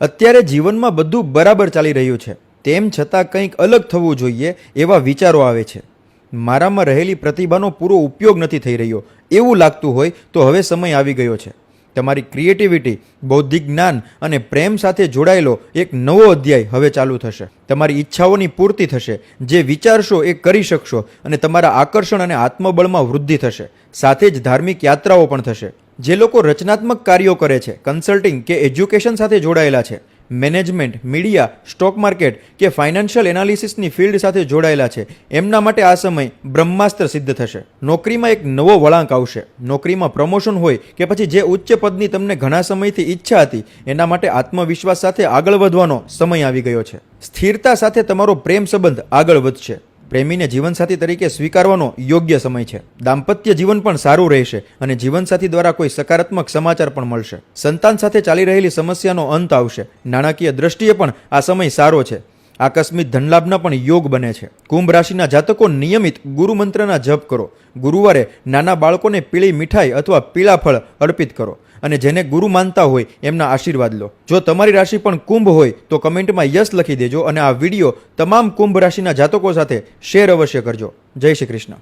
અત્યારે જીવનમાં બધું બરાબર ચાલી રહ્યું છે. તેમ છતાં કંઈક અલગ થવું જોઈએ એવા વિચારો આવે છે. મારામાં રહેલી પ્રતિભાનો પૂરો ઉપયોગ નથી થઈ રહ્યો. એવું લાગતું હોય તો હવે સમય આવી ગયો છે. તમારી ક્રિએટિવિટી, બૌદ્ધિક જ્ઞાન અને પ્રેમ સાથે જોડાયેલો એક નવો અધ્યાય હવે ચાલુ થશે. તમારી ઈચ્છાઓની પૂર્તિ થશે. જે વિચારશો એ કરી શકશો અને તમારા આકર્ષણ અને આત્મબળમાં વૃદ્ધિ થશે. સાથે જ ધાર્મિક યાત્રાઓ પણ થશે. જે લોકો રચનાત્મક કાર્યો કરે છે કન્સલ્ટિંગ કે એજ્યુકેશન સાથે જોડાયેલા છે મેનેજમેન્ટ મીડિયા સ્ટોક માર્કેટ કે ફાઇનાન્શિયલ એનાલિસિસની ફિલ્ડ સાથે જોડાયેલા છે, એમના માટે આ સમય બ્રહ્માસ્ત્ર સિદ્ધ થશે. નોકરીમાં એક નવો વળાંક આવશે. નોકરીમાં પ્રમોશન હોય કે પછી જે ઉચ્ચ પદની તમને ઘણા સમયથી ઈચ્છા હતી, એના માટે આત્મવિશ્વાસ સાથે આગળ વધવાનો સમય આવી ગયો છે. સ્થિરતા સાથે તમારો પ્રેમ સંબંધ આગળ વધશે. પ્રેમીને જીવનસાથી તરીકે સ્વીકારવાનો યોગ્ય સમય છે. દાંપત્ય જીવન પણ સારું રહેશે અને જીવનસાથી દ્વારા કોઈ સકારાત્મક સમાચાર પણ મળશે. સંતાન સાથે ચાલી રહેલી સમસ્યાનો અંત આવશે. નાણાકીય દ્રષ્ટિએ પણ આ સમય સારો છે. આકસ્મિક ધનલાભના પણ યોગ બને છે. કુંભ રાશિના જાતકો નિયમિત ગુરુ મંત્રના જપ કરો. ગુરુવારે નાના બાળકોને પીળી મીઠાઈ અથવા પીળા ફળ અર્પિત કરો અને જેને ગુરુ માનતા હોય એમના આશીર્વાદ લો. જો તમારી રાશિ પણ કુંભ હોય તો કમેન્ટમાં યસ લખી દેજો અને આ વીડિયો તમામ કુંભ રાશિના જાતકો સાથે શેર અવશ્ય કરજો. જય શ્રી કૃષ્ણ.